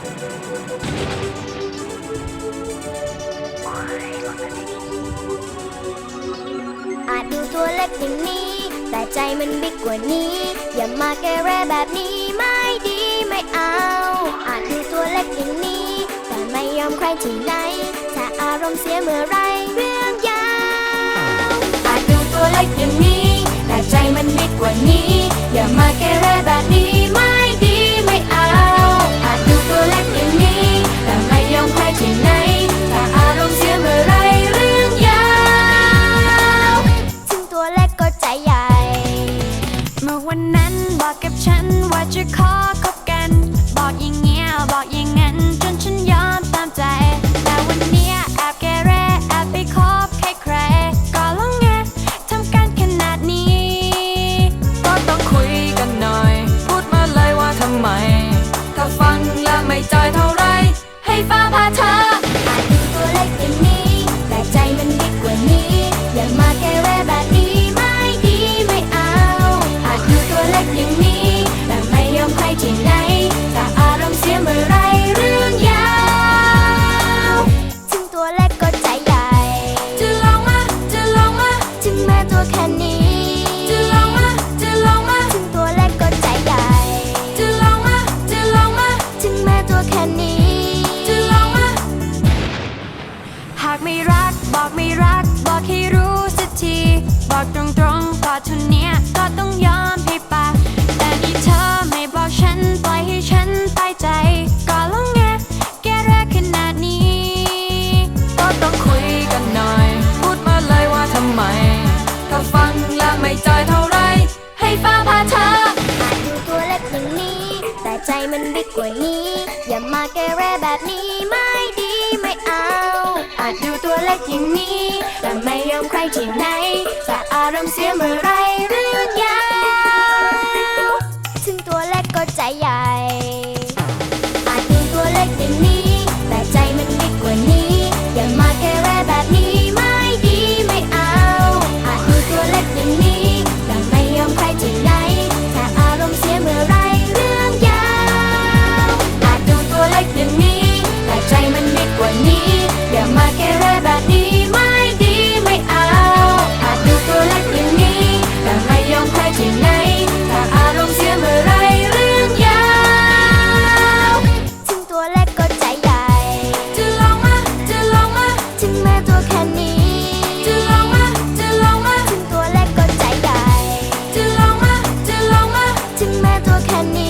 อาจดูตัวเล็กอย่างนี้ แต่ใจมันบิ๊กกว่านี้ อย่ามาแกแรแบบนี้ไม่ดีไม่เอา อาจดูตัวเล็กอย่างนี้ แต่ไม่ยอมใครที่ไหนถ้าอารมณ์เสียเมื่อไร ใหญ่ เมื่อวันนั้นบอกกับฉันว่าจะขอคบกัน บอกอย่างเบอกไม่รัก บอกให้รู้สักที บอกตรงๆก็ท่าเนี้ยก็ต้องยอมให้ปแต่นี่เธอไม่บอกฉัน ปล่อยให้ฉันตายใจ ก็ลองไงแกแรกขนาดนี้ ก็ต้องคุยกันหน่อย พูดมาเลยว่าทำไม ถ้าฟังแล้วไม่จ่ายเท่าไร ให้ฟ้าพาเธออาจดูตัวเล็กอย่างนี้ แต่ใจมันบิ๊กกว่านี้ อย่ามาแกเรแบบนี้ม่ดี อย่างนี้ แต่ไม่ยอมใครที่ไหนแต่อารมณ์เสียเมื่อไร จะลองมาจะลองมาถึงตัวเล็กก็ใจใหญ่จะลองมาจะลองมาถึม่ตัวแค่นี้